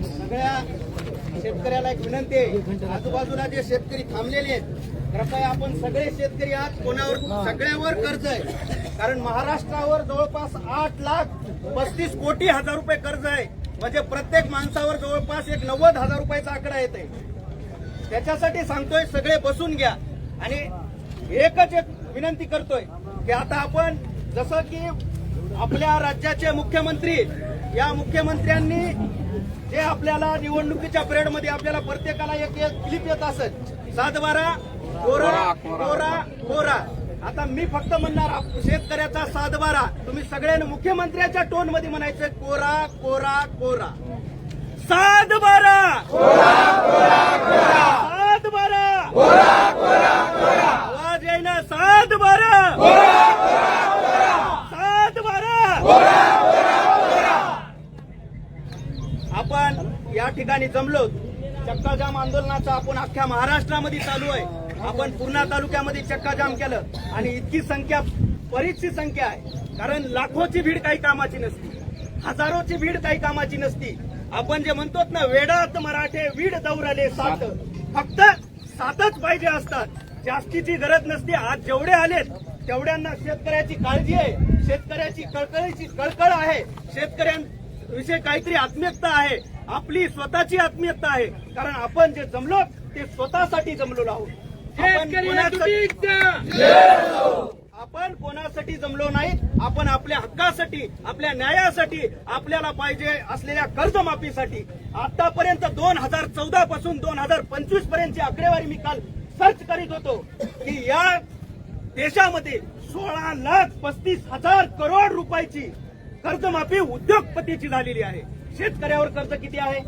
सगळ्या शेतकऱ्याला एक विनंती आहे. आजूबाजूला जे शेतकरी थांबलेले आहेत कृपया आपण सगळे शेतकरी आहात कोणावर सगळ्यावर कर्ज आहे. कारण महाराष्ट्रावर जवळपास आठ लाख पस्तीस कोटी हजार रुपये कर्ज आहे. म्हणजे प्रत्येक माणसावर जवळपास एक नव्वद हजार रुपयाचा आकडा येत आहे त्याच्यासाठी सांगतोय सगळे बसून घ्या. आणि एकच एक विनंती करतोय की आता आपण जसं की आपल्या राज्याचे मुख्यमंत्री या मुख्यमंत्र्यांनी जे आपल्याला निवडणुकीच्या पिरियडमध्ये आपल्याला प्रत्येकाला एक एक क्लिप येत असत सातबारा कोरा कोरा कोरा. आता मी फक्त म्हणणार शेतकऱ्याचा सातबारा. तुम्ही सगळ्यांनी मुख्यमंत्र्याच्या टोनमध्ये म्हणायचं कोरा कोरा कोरा. सातबारा! कोरा कोरा बारा आवाज येईना सातबारा! आपण या ठिकाणी जमलो. चक्काजाम आंदोलनाचा आपण अख्ख्या महाराष्ट्रामध्ये चालू आहे. आपण पूर्णा तालुक्यामध्ये चक्काजाम केलं आणि इतकी संख्या बरीचशी संख्या आहे. कारण लाखोची भीड काही कामाची नसती. हजारोची भीड काही कामाची नसती. आपण जे म्हणतो ना वेडात मराठे वीड दौराले सात फक्त सातच पाहिजे असतात. जास्तीची गरज नसते. आज जेवढे आलेत तेवढ्यांना शेतकऱ्याची काळजी आहे. शेतकऱ्याची कळकळीची कळकळ आहे. शेतकऱ्यांविषयी काहीतरी आत्मीयता आहे. आपली स्वतःची आत्मीयता आहे. कारण आपण जे जमलो ते स्वतःसाठी जमलेलो आहोत. आपण कोणासाठी जमलो नाही आपण आपल्या हक्कासाठी आपल्या न्यायासाठी आपल्याला पाहिजे असलेल्या कर्जमाफीसाठी. आतापर्यंत दोन हजार चौदा पासून दोन हजार पंचवीस पर्यंतची आकडेवारी मी काल सर्च करीत होतो की या देशामध्ये सोळा लाख पस्तीस हजार करोड रुपयाची कर्जमाफी उद्योगपतीची झालेली आहे. शेतकऱ्यावर कर्ज किती आहे?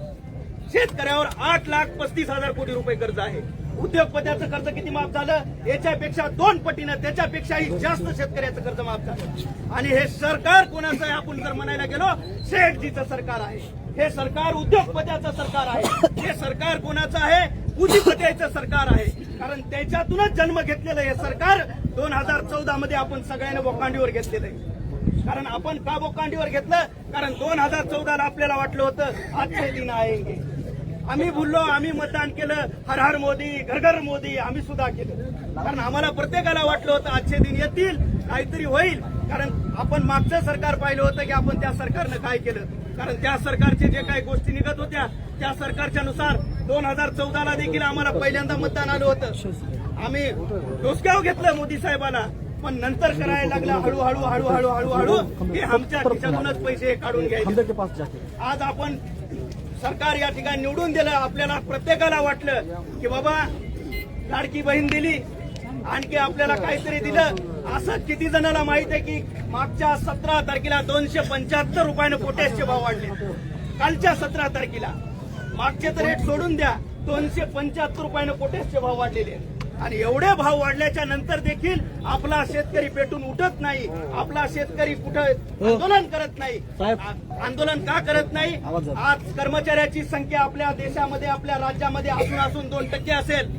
शेतकऱ्यावर आठ लाख पस्तीस हजार कोटी रुपये कर्ज आहे. उद्योगपत्याचं कर्ज किती माफ झालं? याच्यापेक्षा दोन पटीनं त्याच्यापेक्षाही जास्त शेतकऱ्याचं कर्ज माफ झालं. आणि हे सरकार कोणाचं आहे? आपण जर म्हणायला गेलो शेठजीचं सरकार आहे. हे सरकार उद्योगपत्याचं सरकार आहे. हे सरकार कोणाचं आहे? पुंजीपत्याचं सरकार आहे. कारण त्याच्यातूनच जन्म घेतलेलं हे सरकार दोन हजार चौदा मध्ये आपण सगळ्यांना बोकांडीवर घेतलेलं आहे. कारण आपण का बोकांडीवर घेतलं? कारण दोन हजार चौदाला आपल्याला वाटलं होतं आजचे दिन आहे. आम्ही बोललो आम्ही मतदान केलं हर हर मोदी घर घर मोदी आम्ही सुद्धा केलं. कारण आम्हाला प्रत्येकाला वाटलं होतं आजचे दिन येतील काहीतरी होईल. कारण आपण मागचं सरकार पाहिलं होतं की आपण त्या सरकारनं काय केलं. कारण त्या सरकारचे जे काही गोष्टी निघत होत्या त्या सरकारच्या नुसार दोन हजार चौदाला देखील आम्हाला पहिल्यांदा मतदान आलं होतं. आम्ही डोसक्याव घेतलं मोदी साहेबाला पण नंतर करायला लागला हळूहळू हळूहळू हळूहळू. हे आमच्या खिशातूनच पैसे काढून घ्यायचे. आज आपण सरकार या ठिकाणी निवडून दिलं आपल्याला प्रत्येकाला वाटलं की बाबा लाडकी बहीण दिली आणखी आपल्याला काहीतरी दिलं. असं किती जणांना माहीत आहे की मागच्या सतरा तारखेला दोनशे पंच्याहत्तर रुपयानं पोटॅशचे भाव वाढले. कालच्या सतरा तारखेला. मागचे तर रेट सोडून द्या दोनशे पंच्याहत्तर रुपयानं पोटॅशचे भाव वाढलेले आहेत. आणि एवढे भाव वाढल्याच्या नंतर देखील आपला शेतकरी पेटून उठत नाही. आपला शेतकरी कुठं आंदोलन करत नाही. आंदोलन का करत नाही? आज कर्मचाऱ्याची संख्या आपल्या देशामध्ये आपल्या राज्यामध्ये असून असून दोन टक्के असेल.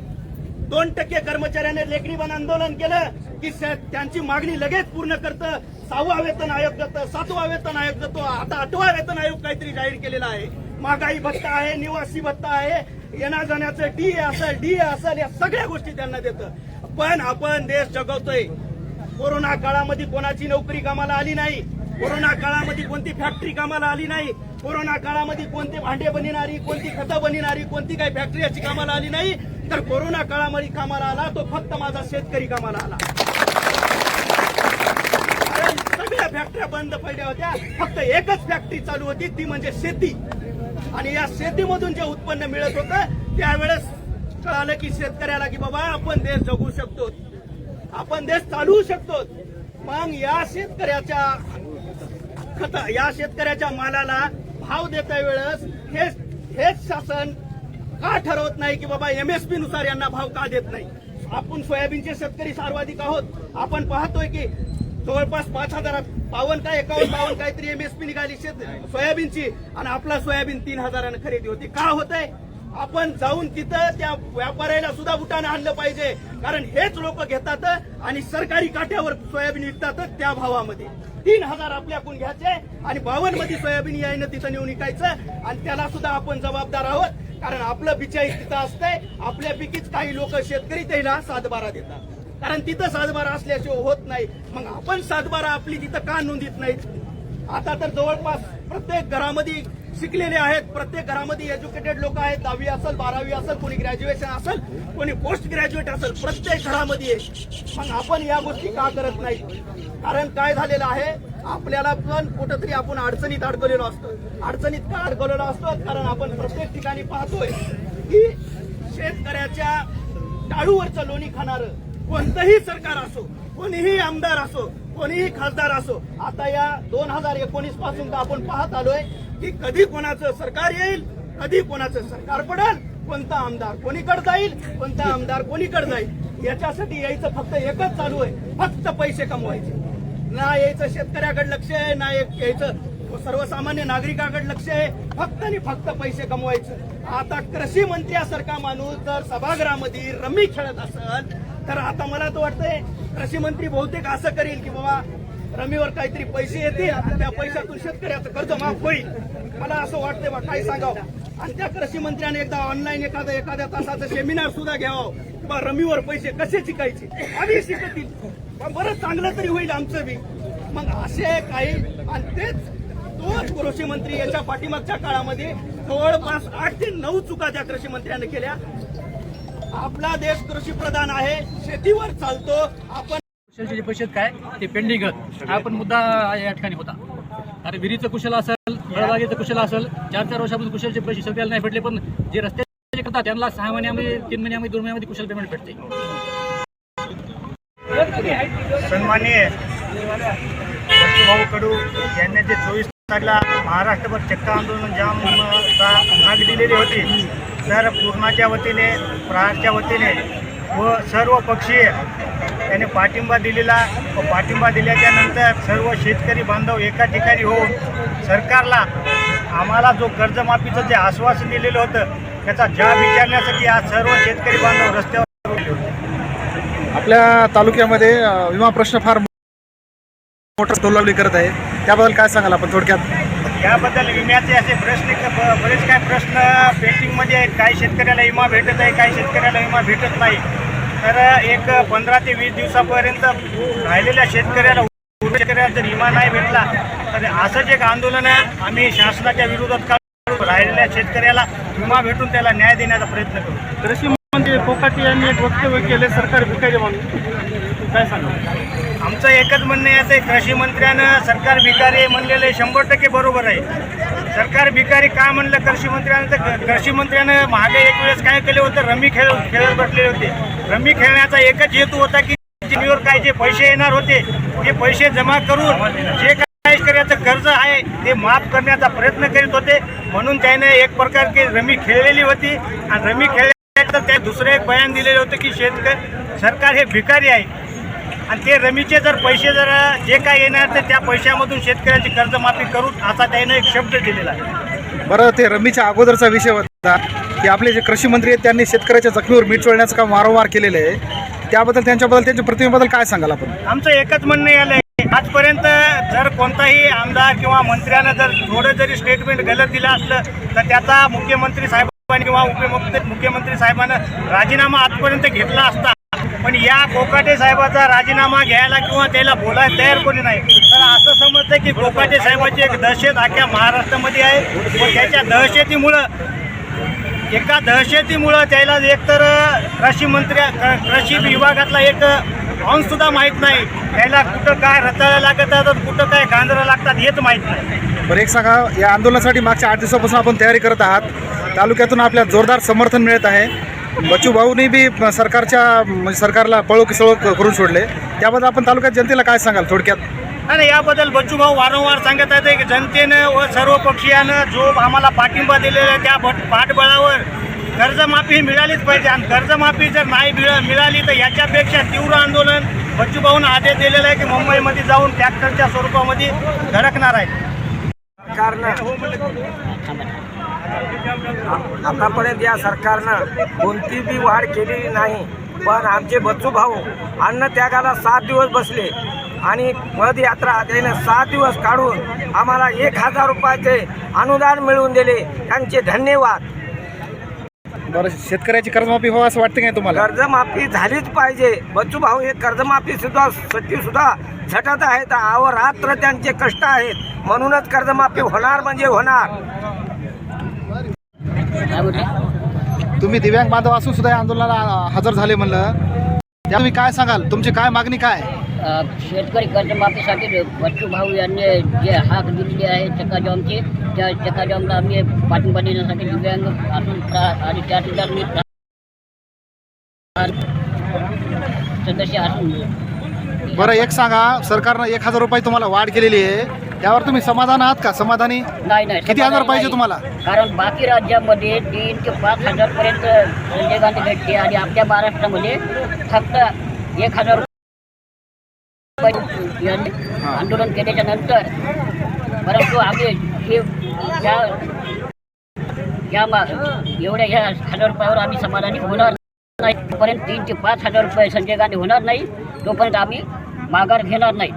दोन टक्के कर्मचाऱ्याने लेखणी बंद आंदोलन केलं की त्यांची मागणी लगेच पूर्ण करतं. सहावा वेतन आयोग देतं सातवा वेतन आयोग देतो. आता आठवा वेतन आयोग काहीतरी जाहीर केलेला आहे. महागाई भत्ता आहे निवासी भत्ता आहे. येण्या जाण्याचं डी असेल डी असेल या सगळ्या गोष्टी त्यांना देतं. पण आपण देश जगवतोय. कोरोना काळामध्ये कोणाची नोकरी कामाला आली नाही. कोरोना काळामध्ये कोणती फॅक्टरी कामाला आली नाही. कोरोना काळामध्ये कोणते भांडे बनविणारी कोणती खतं बनविणारी कोणती काही फॅक्टरी अशी कामाला आली नाही. तर कोरोना काळामध्ये कामाला आला तो फक्त माझा शेतकरी कामाला आला. सगळ्या फॅक्टऱ्या बंद पडल्या होत्या. फक्त एकच फॅक्टरी चालू होती ती म्हणजे शेती. आणि या शेतीमधून जे उत्पन्न मिळत होतं त्यावेळेस कळालं की शेतकऱ्याला की बाबा आपण देश जगू शकतो. आपण देश चालवू शकतो. मग या शेतकऱ्याच्या खत या शेतकऱ्याच्या मालाला भाव देता वेळेस हेच हेच शासन का ठरवत नाही की बाबा एमएसपी नुसार यांना भाव का देत नाही? आपण सोयाबीनचे शेतकरी सर्वाधिक आहोत. आपण पाहतोय की जवळपास पाच हजार बावन्न काय एकावन्न बावन्न काहीतरी एमएसपी निघाली शेत सोयाबीनची. आणि आपला सोयाबीन तीन हजारानं खरेदी होती. का होत आपण जाऊन तिथं त्या व्यापाऱ्याला सुद्धा उठाणं आणलं पाहिजे. कारण हेच लोक घेतात आणि सरकारी काठ्यावर सोयाबीन विकतात त्या भावामध्ये. तीन हजार आपल्याकडून घ्यायचे आणि बावन्नमध्ये सोयाबीन यायनं तिथं नेऊन विकायचं आणि त्याला सुद्धा आपण जबाबदार आहोत. कारण आपलं बिचाई तिथं असतंय. आपल्यापैकीच काही लोक शेतकरी त्याला सातबारा देतात. कारण तिथं सातबारा असल्याशिवाय होत नाही. मग आपण सातबारा आपली तिथं का नोंदीत नाहीत? आता तर जवळपास प्रत्येक घरामध्ये शिकलेले आहेत. प्रत्येक घरामध्ये एज्युकेटेड लोक आहेत. दहावी असेल बारावी असेल कोणी ग्रॅज्युएशन असेल कोणी पोस्ट ग्रॅज्युएट असेल. प्रत्येक घरामध्ये. आहे मग आपण या गोष्टी का करत नाही कारण काय झालेलं आहे? आपल्याला पण कुठंतरी आपण अडचणीत अडकलेलो असतो. अडचणीत का अडकलेलो असतो? कारण आपण प्रत्येक ठिकाणी पाहतोय की शेतकऱ्याच्या टाळूवरचं लोणी खाणारं. कोणतंही सरकार असो कोणीही आमदार असो कोणीही खासदार असो आता या दोन हजार एकोणीसपासून तर आपण पाहत आलोय की कधी कोणाचं सरकार येईल कधी कोणाचं सरकार पडेल कोणता आमदार कोणीकडे जाईल कोणता आमदार कोणीकडे जाईल. याच्यासाठी यायचं फक्त एकच चालू आहे फक्त पैसे कमवायचे. ना यायचं शेतकऱ्याकडे लक्ष आहे ना एक- यायचं सर्वसामान्य नागरिकाकडे लक्ष आहे फक्त आणि फक्त पैसे कमवायचं. आता कृषी मंत्र्यासारखा माणूस जर सभागृहामध्ये रमी खेळत असेल तर आता मला तर वाटतंय कृषी मंत्री बहुतेक असं करेल की बाबा रमीवर काहीतरी पैसे येतील आणि त्या पैशातून शेतकऱ्याचं कर्ज माफ होईल. मला असं वाटतंय बा काय सांगावं? आणि त्या कृषी मंत्र्याने एकदा ऑनलाईन एखादा एखाद्या तासाचं सेमिनार सुद्धा घ्यावं. बा रमीवर पैसे कसे शिकायचे? आम्ही शिकतील. बरं चांगलं तरी होईल आमचं बी. मग असे काही आणि तेच तोच कृषी मंत्री याच्या पाठीमागच्या काळामध्ये जवळपास आठ ते नऊ चुका त्या कृषी मंत्र्याने केल्या. आपला देश कृषी प्रधान आहे शेतीवर चालतो आपण कुशलचे पैसे काय ते पेंडिंग हा पण मुद्दा या ठिकाणी होता. अरे विहिरीचं कुशल असेल फळबागेचं कुशल असेल चार चार वर्षापासून कुशलचे पैसे सगळ्याला नाही भेटले पण जे रस्ते करतात त्यांना सहा महिन्यामध्ये तीन महिन्यामध्ये दोन महिन्यामध्ये कुशल पेमेंट भेटते. सन्माननीय भाऊ कडू यांनी जे चोवीस तारखेला महाराष्ट्रभर चक्का आंदोलन जाम भाग दिलेली होती. तर पूर्णाच्या वतीने प्रहारच्या वतीने व सर्व पक्षीय त्याने पाठिंबा दिलेला. व पाठिंबा दिल्याच्यानंतर सर्व शेतकरी बांधव एका ठिकाणी होऊन सरकारला आम्हाला जो कर्जमाफीचं जे आश्वासन दिलेलं होतं त्याचा जाब विचारण्यासाठी आज सर्व शेतकरी बांधव रस्त्यावर होते. आपल्या तालुक्यामध्ये विमा प्रश्न फार मोठा टोलावली करत आहे. त्याबद्दल काय सांगाल आपण थोडक्यात? याबद्दल विम्याचे असे प्रश्न बरेच काय प्रश्न पेंटिंगमध्ये आहेत. काही शेतकऱ्याला विमा भेटत आहे काही शेतकऱ्याला विमा भेटत नाही. तर एक पंधरा ते वीस दिवसापर्यंत राहिलेल्या शेतकऱ्याला उर्वरित शेतकऱ्याला जर विमा नाही भेटला तर असंच एक आंदोलन आहे. आम्ही शासनाच्या विरोधात काढू राहिलेल्या शेतकऱ्याला विमा भेटून त्याला न्याय देण्याचा प्रयत्न करू. कृषी मंत्री फोकाटी यांनी एक वक्तव्य केले सरकार भिकारी म्हणून. काय सांगा आमचं एकच म्हणणं आहे ते कृषी मंत्र्यानं सरकार भिकारी आहे म्हणलेलं शंभर टक्के बरोबर आहे. सरकार भिकारी का म्हणलं कृषी मंत्र्यानं? तर कृषी मंत्र्यानं मागे एक वेळेस काय केले होतं रमी खेळ खेळत बसलेले होते. रमी खेळण्याचा एकच हेतू होता की जमिनीवर काय जे पैसे येणार होते ते पैसे जमा करून जे काय शेतकऱ्याचं कर्ज आहे ते माफ करण्याचा प्रयत्न करीत होते. म्हणून त्याने एक प्रकार की रमी खेळलेली होती. आणि रमी खेळल्यानंतर त्या दुसरं एक बयान दिलेलं होतं की शेतकरी सरकार हे भिकारी आहे. आणि ते रमीचे जर पैसे जर जे काय येणार तर त्या पैशामधून शेतकऱ्याची कर्जमाफी करू असा त्याने एक शब्द दिलेला आहे. बरं ते रमीच्या अगोदरचा विषय होता की आपले जे कृषी मंत्री आहेत त्यांनी शेतकऱ्याच्या जखमीवर मीठ चोळण्याचं काम वारंवार केलेलं आहे. त्याबद्दल त्यांच्याबद्दल त्यांच्या प्रतिमेबद्दल काय सांगाल आपण? आमचं एकच म्हणणं आलं आजपर्यंत जर कोणताही आमदार किंवा मंत्र्यानं जर थोडं जरी स्टेटमेंट गलत दिलं असलं तर त्याचा मुख्यमंत्री साहेबांनी किंवा उपमुख्य मुख्यमंत्री साहेबांनं राजीनामा आजपर्यंत घेतला असता. या कोकाटे साहेबाचा राजीनामा घ्यायला किंवा त्याला बोलायला तयार कोणी नाही. तर असं समजतं की कोकाटे साहेबाची एक दहशत अख्ख्या महाराष्ट्रामध्ये आहे. व त्याच्या दहशतीमुळं एका दहशतीमुळं त्याला एकतर कृषी मंत्री क- कृषी विभागातला एक अंश माहीत नाही. त्याला कुठं काय रताळ्या लागतात कुठं काय गांजरं लागतात हेच माहीत नाही. बरं एक सांगा या आंदोलनासाठी मागच्या आठ दिवसापासून आपण तयारी करत आहात. तालुक्यातून आपल्या जोरदार समर्थन मिळत आहे. बच्चू भाऊनी बी सरकारच्या म्हणजे सरकारला पळो की सळो करून सोडले. त्याबद्दल आपण तालुक्यात जनतेला काय सांगाल थोडक्यात? आणि याबद्दल बच्चूभाऊ वारंवार सांगत आहेत की जनतेनं व सर्व पक्षीयानं जो आम्हाला पाठिंबा दिलेला आहे त्या भट- पाठबळावर कर्जमाफी मिळालीच पाहिजे. आणि कर्जमाफी जर नाही मिळ- मिळाली तर याच्यापेक्षा तीव्र आंदोलन बच्चूभाऊनं आदेश दिलेला आहे की मुंबईमध्ये जाऊन ट्रॅक्टरच्या स्वरूपामध्ये धडकणार आहे. आतापर्यंत या सरकारनं कोणती बी वाढ केलेली नाही. पण आमचे बच्चू भाऊ अन्नत्यागाला सात दिवस बसले. आणि पदयात्रा त्याने सात दिवस काढून आम्हाला एक हजार रुपयाचे अनुदान मिळवून दिले. त्यांचे धन्यवाद. बरं शेतकऱ्याची कर्जमाफी हो असं वाटतं काय तुम्हाला? कर्जमाफी झालीच पाहिजे. बच्चू भाऊ हे कर्जमाफी सुद्धा साठी सुद्धा झटत आहेत. अहोरात्र त्यांचे कष्ट आहेत. म्हणूनच कर्जमाफी होणार म्हणजे होणार. तुम्ही दिव्यांग बांधव असून सुद्धा या आंदोलनाला हजर झाले म्हणलं. त्या तुम्ही काय सांगाल? तुमची काय मागणी काय? शेतकरी कर्जमाफीसाठी बच्चू भाऊ यांनी जे हाक दिलेली आहे चक्काजामची त्या चक्काजामला आम्ही पाठिंबा देण्यासाठी दिव्यांग असून आणि त्याठिकाणी मी प्रा- सदस्य असून बरं एक सांगा. सरकारनं एक हजार रुपये तुम्हाला वाढ केलेली आहे. त्यावर तुम्ही समाधान आहात का? समाधानी? नाही नाही किती हजार समाधान पाहिजे नाही. तुम्हाला? कारण बाकी राज्यामध्ये तीन ते पाच हजार पर्यंत संजय गांधी भेटते आणि आपल्या महाराष्ट्रामध्ये फक्त एक हजार रुपये यांनी आंदोलन केल्याच्यानंतर परंतु आम्ही हे या या मा एवढ्या ह्या हजार रुपयावर आम्ही समाधानी होणार नाही. तोपर्यंत तीन ते पाच हजार रुपये संजय गांधी होणार नाही. तोपर्यंत आम्ही माघार घेणार नाही.